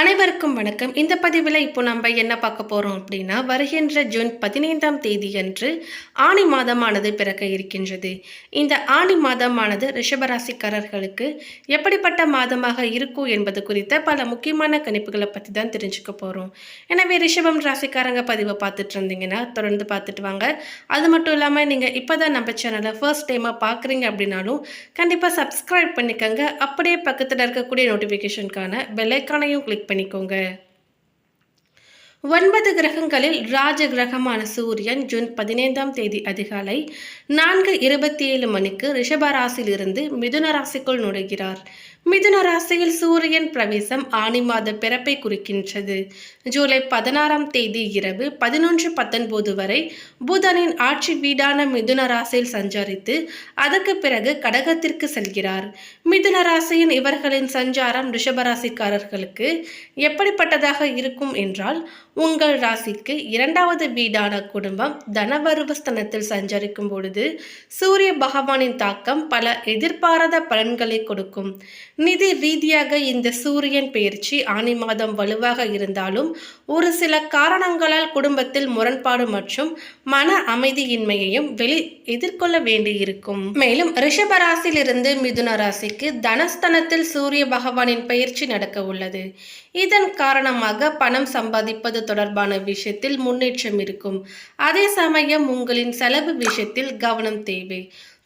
அனைவருக்கும் வணக்கம். இந்த பதிவில் இப்போ நம்ம என்ன பார்க்க போகிறோம் அப்படின்னா வருகின்ற ஜூன் பதினைந்தாம் தேதி அன்று ஆணி மாதமானது பிறக்க இருக்கின்றது. இந்த ஆணி மாதமானது ரிஷபராசிக்காரர்களுக்கு எப்படிப்பட்ட மாதமாக இருக்கும் என்பது குறித்த பல முக்கியமான கணிப்புகளை பற்றி தான் தெரிஞ்சுக்க போகிறோம் எனவே ரிஷபம் ராசிக்காரங்க பதிவை பார்த்துட்டு இருந்தீங்கன்னா தொடர்ந்து பார்த்துட்டு வாங்க. அது மட்டும் இல்லாமல் நீங்கள் இப்போ தான் நம்ம சேனலை ஃபர்ஸ்ட் டைமாக பார்க்குறீங்க அப்படின்னாலும் கண்டிப்பாக சப்ஸ்கிரைப் பண்ணிக்கோங்க. அப்படியே பக்கத்தில் இருக்கக்கூடிய நோட்டிஃபிகேஷனுக்கான பெல்லைக்கானையும் கிளிக் பண்ணிக்கோங்க. ஒன்பது கிரகங்களில் ராஜ கிரகமான சூரியன் ஜூன் பதினைந்தாம் தேதி அதிகாலை நான்கு இருபத்தி ஏழு மணிக்கு ரிஷபராசியிலிருந்து மிதுன ராசிக்குள் நுழைகிறார். மிதுன ராசியில் சூரியன் பிரவேசம் ஆணி மாத பிறப்பை குறிக்கின்றது. ஜூலை பதினாறாம் தேதி இரவு பதினொன்று பத்தொன்பது வரை புதனின் ஆட்சி வீடான மிதுன ராசியில் சஞ்சரித்து அதற்கு பிறகு கடகத்திற்கு செல்கிறார். மிதுன ராசியின் இவர்களின் சஞ்சாரம் ரிஷபராசிக்காரர்களுக்கு எப்படிப்பட்டதாக இருக்கும் என்றால் உங்கள் ராசிக்கு இரண்டாவது வீடான குடும்பம் தனவருவஸ்தனத்தில் சஞ்சரிக்கும் பொழுது சூரிய பகவானின் தாக்கம் பல எதிர்பாராத பலன்களை கொடுக்கும். நிதி ரீதியாக இந்த சூரியன் பயிற்சி ஆணி மாதம் வலுவாக இருந்தாலும் ஒரு சில காரணங்களால் குடும்பத்தில் முரண்பாடு மற்றும் மன அமைதியின்மையையும் வெளி எதிர்கொள்ள வேண்டியிருக்கும். மேலும் ரிஷபராசியிலிருந்து மிதுன ராசிக்கு தனஸ்தனத்தில் சூரிய பகவானின் பயிற்சி நடக்க உள்ளது. இதன் காரணமாக பணம் சம்பாதிப்பது தொடர்பான விஷயத்தில் முன்னேற்றம் இருக்கும். அதே சமயம் உங்களின் செலவு விஷயத்தில் கவனம் தேவை.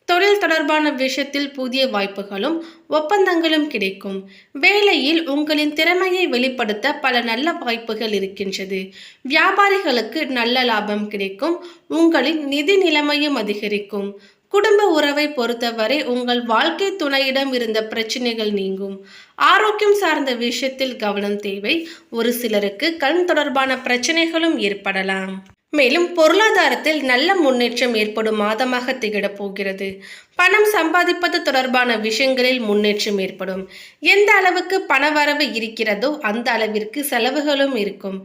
தொழில் தொடர்பான விஷயத்தில் புதிய வாய்ப்புகளும் ஒப்பந்தங்களும் கிடைக்கும். வேலையில் உங்களின் திறமையை வெளிப்படுத்த பல நல்ல வாய்ப்புகள் இருக்கின்றது. வியாபாரிகளுக்கு நல்ல லாபம் கிடைக்கும். உங்களின் நிதி நிலைமையும் அதிகரிக்கும். குடும்ப உறவை பொறுத்தவரை உங்கள் வாழ்க்கை துணையிடம் இருந்த பிரச்சனைகள் நீங்கும். ஆரோக்கியம் சார்ந்த விஷயத்தில் கவனம் தேவை. ஒரு சிலருக்கு கண் தொடர்பான பிரச்சனைகளும் ஏற்படலாம். மேலும் பொருளாதாரத்தில் நல்ல முன்னேற்றம் ஏற்படும் மாதமாக திகழப் போகிறது. பணம் சம்பாதிப்பது தொடர்பான விஷயங்களில் முன்னேற்றம் ஏற்படும். எந்த அளவுக்கு பணவரவு இருக்கிறதோ அந்த அளவிற்கு செலவுகளும் இருக்கும்.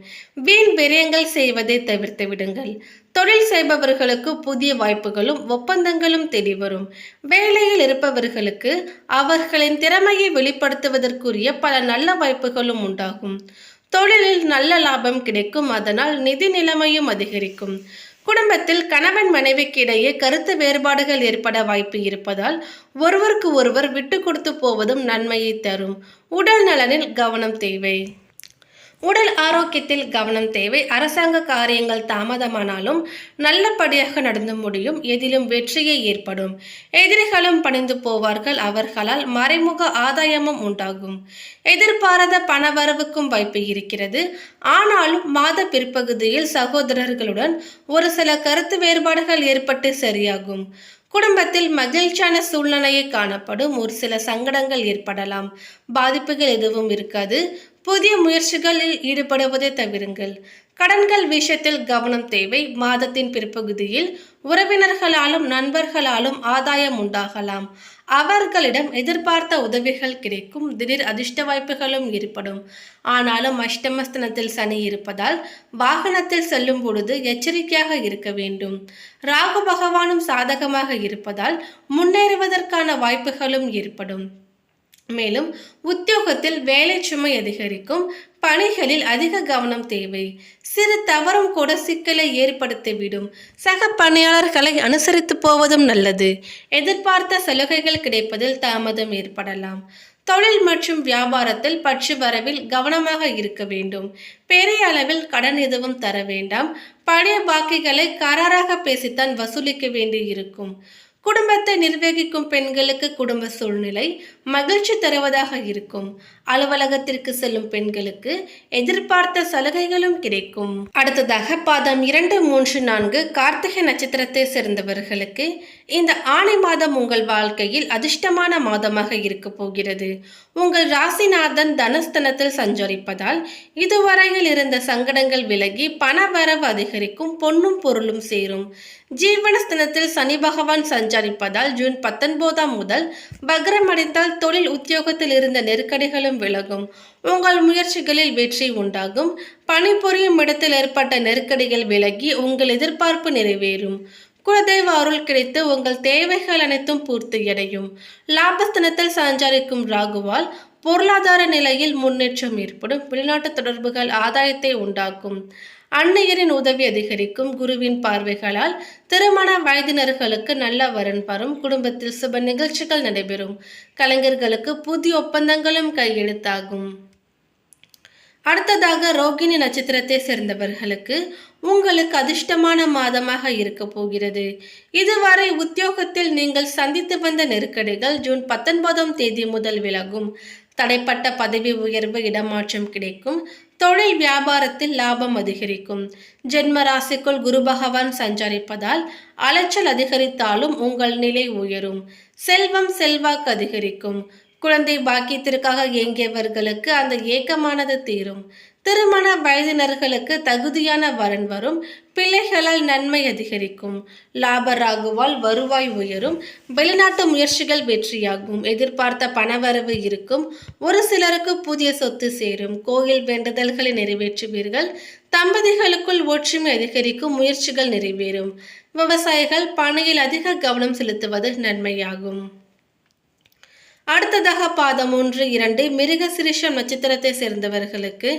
வீண் விரயங்கள் செய்வதை தவிர்த்து விடுங்கள். தொழில் செய்பவர்களுக்கு புதிய வாய்ப்புகளும் ஒப்பந்தங்களும் தேடி வரும் வேலையில் இருப்பவர்களுக்கு அவர்களின் திறமையை வெளிப்படுத்துவதற்குரிய பல நல்ல வாய்ப்புகளும் உண்டாகும். தொழிலில் நல்ல லாபம் கிடைக்கும் அதனால் நிதி நிலைமையும் அதிகரிக்கும். குடும்பத்தில் கணவன் மனைவிக்கு இடையே கருத்து வேறுபாடுகள் ஏற்பட வாய்ப்பு இருப்பதால் ஒருவருக்கு ஒருவர் விட்டு கொடுத்து போவதும் நன்மையை தரும். உடல் நலனில் கவனம் தேவை. உடல் ஆரோக்கியத்தில் கவனம் தேவை. அரசாங்க காரியங்கள் தாமதமானாலும் நல்லபடியாக நடந்து முடியும். எதிலும் வெற்றியே ஏற்படும். எதிரிகளும் பணிந்து போவார்கள். அவர்களால் மறைமுக ஆதாயமும் உண்டாகும். எதிர்பாராத பணவரவுக்கும் வாய்ப்பு இருக்கிறது. ஆனாலும் மாத பிற்பகுதியில் சகோதரர்களுடன் ஒரு சில கருத்து வேறுபாடுகள் ஏற்பட்டு சரியாகும். குடும்பத்தில் மகிழ்ச்சியான சூழ்நிலையை காணப்படும். ஒரு சில சங்கடங்கள் ஏற்படலாம். பாதிப்புகள் எதுவும் இருக்காது. புதிய முயற்சிகளில் ஈடுபடுவதை தவிருங்கள். கடன்கள் விஷயத்தில் கவனம் தேவை. மாதத்தின் பிற்பகுதியில் உறவினர்களாலும் நண்பர்களாலும் ஆதாயம் உண்டாகலாம். அவர்களிடம் எதிர்பார்த்த உதவிகள் கிடைக்கும். திடீர் அதிர்ஷ்ட வாய்ப்புகளும் ஏற்படும். ஆனாலும் அஷ்டமஸ்தனத்தில் சனி இருப்பதால் வாகனத்தில் செல்லும் பொழுது எச்சரிக்கையாக இருக்க வேண்டும். ராகு பகவானும் சாதகமாக இருப்பதால் முன்னேறுவதற்கான வாய்ப்புகளும் ஏற்படும். மேலும் உத்தியோகத்தில் வேலை சுமை அதிகரிக்கும் பணிகளில் அதிக கவனம் தேவை. சிறு தவறும் கூட சிக்கலை ஏற்படுத்திவிடும். சக பணியாளர்களை அனுசரித்து போவதும் நல்லது. எதிர்பார்த்த சலுகைகள் கிடைப்பதில் தாமதம் ஏற்படலாம். தொழில் மற்றும் வியாபாரத்தில் பற்று வரவில் கவனமாக இருக்க வேண்டும். பெரிய அளவில் கடன் எதுவும் தர வேண்டாம். பழைய பாக்கிகளை கராராக பேசித்தான் வசூலிக்க வேண்டி இருக்கும் குடும்பத்தை நிர்வகிக்கும் பெண்களுக்கு குடும்ப சூழ்நிலை மகிழ்ச்சி தருவதாக இருக்கும். அலுவலகத்திற்கு செல்லும் பெண்களுக்கு எதிர்பார்த்த சலுகைகளும் கிடைக்கும். அடுத்ததாக பாதம் இரண்டு மூன்று நான்கு கார்த்திகை நட்சத்திரத்தை சேர்ந்தவர்களுக்கு இந்த ஆணை மாதம் உங்கள் வாழ்க்கையில் அதிர்ஷ்டமான மாதமாக இருக்க போகிறது. உங்கள் ராசிநாதன் தனஸ்தனத்தில் சஞ்சரிப்பதால் இதுவரையில் இருந்த சங்கடங்கள் விலகி பணவரவு அதிகரிக்கும் பொன்னும் பொருளும் சேரும். ஜீவனஸ்தனத்தில் சனி பகவான் சஞ்சரிப்பதால் ஜூன் பத்தொன்பதாம் முதல் பக்ரம் அடைந்தால் தொழில் உத்தியோகத்தில் இருந்த நெருக்கடிகளும் விலகும். உங்கள் முயற்சிகளில் வெற்றி உண்டாகும். பணிபுரியும் இடத்தில் ஏற்பட்ட நெருக்கடிகள் விலகி உங்கள் எதிர்பார்ப்பு நிறைவேறும். குலதெய்வ அருள் கிடைத்து உங்கள் தேவைகள் அனைத்தும் பூர்த்தியடையும் லாபஸ்தனத்தில் சஞ்சரிக்கும் ராகுவால் பொருளாதார நிலையில் முன்னேற்றம் ஏற்படும். வெளிநாட்டு தொடர்புகள் ஆதாயத்தை உண்டாக்கும். அன்னையரின் உதவி அதிகரிக்கும். குருவின் பார்வைகளால் திருமண வயதினர்களுக்கு நல்ல வரன் வரும் குடும்பத்தில் சுப நிகழ்ச்சிகள் நடைபெறும். கலைஞர்களுக்கு புதிய ஒப்பந்தங்களும் கையெழுத்தாகும். அடுத்ததாக ரோகிணி நட்சத்திரத்தை சேர்ந்தவர்களுக்கு உங்களுக்கு அதிர்ஷ்டமான மாதமாக இருக்க போகிறது. இதுவரை உத்தியோகத்தில் நீங்கள் சந்தித்து வந்த நெருக்கடிகள் ஜூன் பத்தொன்பதாம் தேதி முதல் விலகும். தடைப்பட்ட பதவி உயர்வு இடமாற்றம் கிடைக்கும். தொழில் வியாபாரத்தில் லாபம் அதிகரிக்கும். ஜென்ம ராசிக்குள் குரு பகவான் சஞ்சரிப்பதால் அலைச்சல் அதிகரித்தாலும் உங்கள் நிலை உயரும். செல்வம் செல்வாக்கு அதிகரிக்கும். குழந்தை பாக்கியத்திற்காக இயங்கியவர்களுக்கு அந்த ஏக்கமானது தீரும். திருமண வயதினர்களுக்கு தகுதியான வரன் வரும் பிள்ளைகளால் நன்மை அதிகரிக்கும். லாப ராகுவால் வருவாய் உயரும் வெளிநாட்டு முயற்சிகள் வெற்றியாகும். எதிர்பார்த்த பணவரவு இருக்கும். ஒரு சிலருக்கு புதிய சொத்து சேரும். கோயில் வேண்டுதல்களை நிறைவேற்றுவீர்கள். தம்பதிகளுக்குள் ஒற்றுமை அதிகரிக்கும். முயற்சிகள் நிறைவேறும். விவசாயிகள் பணியில் அதிக கவனம் செலுத்துவது நன்மையாகும். அடுத்ததாக பாதம் ஒன்று இரண்டு மிருக சிரிஷம் நட்சத்திரத்தை சேர்ந்தவர்களுக்கு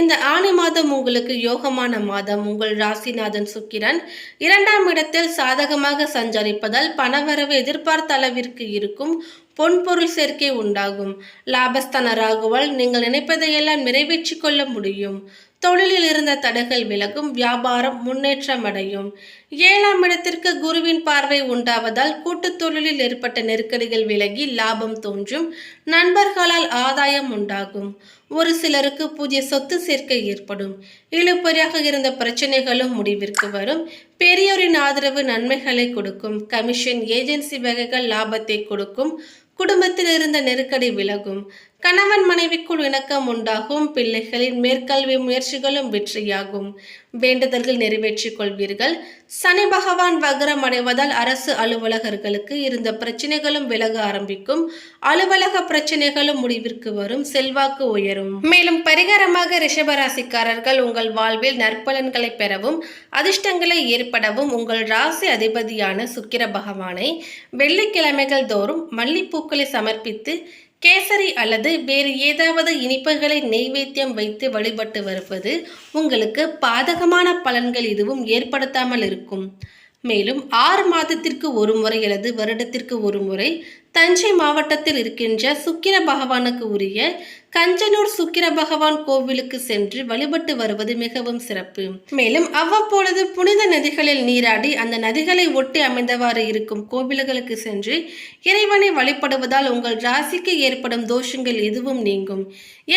இந்த ஆணி மாதம் உங்களுக்கு யோகமான மாதம். உங்கள் ராசிநாதன் சுக்கிரன் இரண்டாம் இடத்தில் சாதகமாக சஞ்சரிப்பதால் பணவரவு எதிர்பார்த்த அளவிற்கு இருக்கும் பொன்பொருள் சேர்க்கை உண்டாகும். லாபஸ்தான ராகுவால் நீங்கள் நினைப்பதையெல்லாம் நிறைவேற்றிக் கொள்ள முடியும். தொழிலில் இருந்த தடைகள் விலகும் வியாபாரம் முன்னேற்றம் அடையும் ஏழாம் இடத்திற்கு குருவின் பார்வை உண்டாவதால் கூட்டுத் தொழிலில் ஏற்பட்ட நெருக்கடிகள் விலகி லாபம் தோன்றும் நண்பர்களால் ஆதாயம் உண்டாகும். ஒரு சிலருக்கு புதிய சொத்து சேர்க்கை ஏற்படும். இழுபறியாக இருந்த பிரச்சனைகளும் முடிவிற்கு வரும். பெரியோரின் ஆதரவு நன்மைகளை கொடுக்கும். கமிஷன் ஏஜென்சி வகைகள் லாபத்தை கொடுக்கும். குடும்பத்தில் இருந்த நெருக்கடி விலகும். கணவன் மனைவிக்குள் இணக்கம் உண்டாகும் பிள்ளைகளின் மேற்கல்வி முயற்சிகளும் வெற்றியாகும். வேண்டுதல்கள் நிறைவேற்றிக் கொள்வீர்கள். சனி பகவான் வக்ரம் அடைவதால் அரசு அலுவலகர்களுக்கு இருந்த பிரச்சனைகளும் விலக ஆரம்பிக்கும். அலுவலக பிரச்சனைகளும் முடிவிற்கு வரும். செல்வாக்கு உயரும். மேலும் பரிகாரமாக ரிஷபராசிக்காரர்கள் உங்கள் வாழ்வில் நற்பலன்களை பெறவும் அதிர்ஷ்டங்களை ஏற்படவும் உங்கள் ராசி அதிபதியான சுக்கிர பகவானை வெள்ளிக்கிழமைகள் தோறும் மல்லிப்பூக்களை சமர்ப்பித்து கேசரி அல்லது வேறு ஏதாவது இனிப்புகளை நெய்வேத்தியம் வைத்து வழிபட்டு வருவது உங்களுக்கு பாதகமான பலன்கள் எதுவும் ஏற்படுத்தாமல் இருக்கும். மேலும் ஆறு மாதத்திற்கு ஒரு முறை அல்லது வருடத்திற்கு ஒரு முறை தஞ்சை மாவட்டத்தில் இருக்கின்ற சுக்கிர பகவானுக்கு உரிய கஞ்சனூர் சுக்கிர பகவான் கோவிலுக்கு சென்று வழிபட்டு வருவது மிகவும் சிறப்பு. மேலும் அவ்வப்பொழுது புனித நதிகளில் நீராடி அந்த நதிகளை ஒட்டி அமைந்தவாறு இருக்கும் கோவில்களுக்கு சென்று இறைவனை வழிபடுவதால் உங்கள் ராசிக்கு ஏற்படும் தோஷங்கள் எதுவும் நீங்கும்.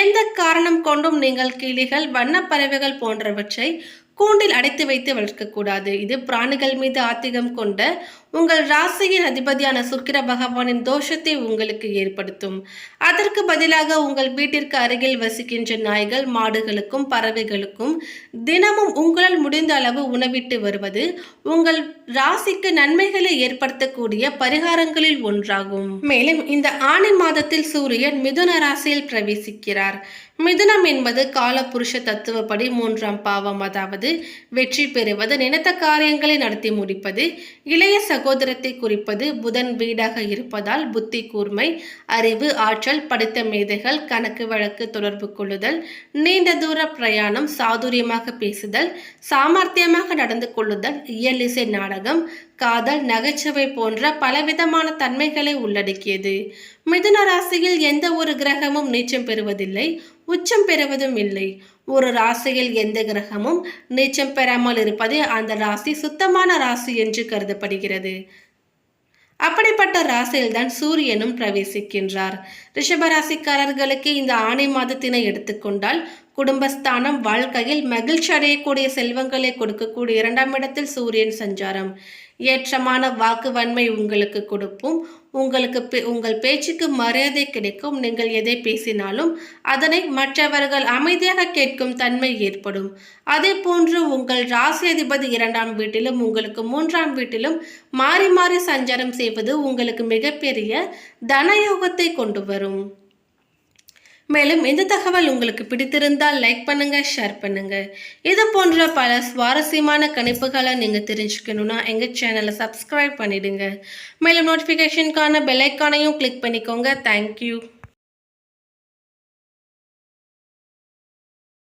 எந்த காரணம் கொண்டும் நீங்கள் கிளிகள் வண்ணப்பறவைகள் போன்றவற்றை கூண்டில் அடைத்து வைத்து வளர்க்கக்கூடாது. இது பிராணிகள் மீது ஆத்திகம் கொண்ட உங்கள் ராசியின் அதிபதியான சுக்கிர பகவானின் தோஷத்தை உங்களுக்கு ஏற்படுத்தும். அதற்கு பதிலாக உங்கள் வீட்டிற்கு அருகில் வசிக்கின்ற நாய்கள் மாடுகளுக்கும் பறவைகளுக்கும் தினமும் உங்களால் முடிந்த அளவு உணவிட்டு வருவது உங்கள் ராசிக்கு நன்மைகளை ஏற்படுத்தக்கூடிய பரிகாரங்களில் ஒன்றாகும். மேலும் இந்த ஆணி மாதத்தில் சூரியன் மிதுன ராசியில் பிரவேசிக்கிறார். மிதுனம் என்பது காலபுருஷ தத்துவப்படி மூன்றாம் பாவம் அதாவது வெற்றி பெறுவது நினைத்த காரியங்களை நடத்தி முடிப்பது இளைய சகோதரத்தை குறிப்பது புதன் வீடாக இருப்பதால் புத்தி கூர்மை அறிவு ஆற்றல் படித்த மேதைகள் கணக்கு வழக்கு தொடர்பு கொள்ளுதல் நீண்ட தூர பிரயாணம் சாதுரியமாக பேசுதல் சாமர்த்தியமாக நடந்து கொள்ளுதல் இயலிசை நாடகம் காதல் நகைச்சுவை போன்ற பலவிதமான தன்மைகளை உள்ளடக்கியது. மிதுன ராசியில் எந்த ஒரு கிரகமும் நீச்சம் பெறுவதில்லை உச்சம் பெறுவதும் இல்லை. ஒரு ராசியில் எந்த கிரகமும் நீச்சம் பெறாமல் இருப்பதே அந்த ராசி சுத்தமான ராசி என்று கருதப்படுகிறது. அப்படிப்பட்ட ராசியில்தான் சூரியனும் பிரவேசிக்கின்றார். ரிஷபராசிக்காரர்களுக்கு இந்த ஆணை மாதத்தினை எடுத்துக்கொண்டால் குடும்பஸ்தானம் வாழ்க்கையில் மகிழ்ச்சி அடையக்கூடிய செல்வங்களை கொடுக்கக்கூடிய இரண்டாம் இடத்தில் சூரியன் சஞ்சாரம். ஏற்றமான வாக்கு வன்மை உங்களுக்கு கொடுப்போம். உங்களுக்கு பே- உங்கள் பேச்சுக்கு மரியாதை கிடைக்கும். நீங்கள் எதை பேசினாலும் அதனை மற்றவர்கள் அமைதியாக கேட்கும் தன்மை ஏற்படும். அதே போன்று உங்கள் ராசி அதிபதி இரண்டாம் வீட்டிலும் உங்களுக்கு மூன்றாம் வீட்டிலும் மாறி மாறி சஞ்சாரம் செய்வது உங்களுக்கு மிகப்பெரிய தனயோகத்தை கொண்டு வரும். மேலும் இந்த தகவல் உங்களுக்கு பிடித்திருந்தால் லைக் பண்ணுங்க ஷேர் பண்ணுங்க. இது போன்ற பல சுவாரஸ்யமான கணிப்புகளை நீங்க தெரிஞ்சுக்கணும்னா எங்க சேனலை சப்ஸ்கிரைப் பண்ணிடுங்க. மேலும் நோட்டிஃபிகேஷனுக்கான பெல் ஐக்கானையும் கிளிக் பண்ணிக்கோங்க. Thank you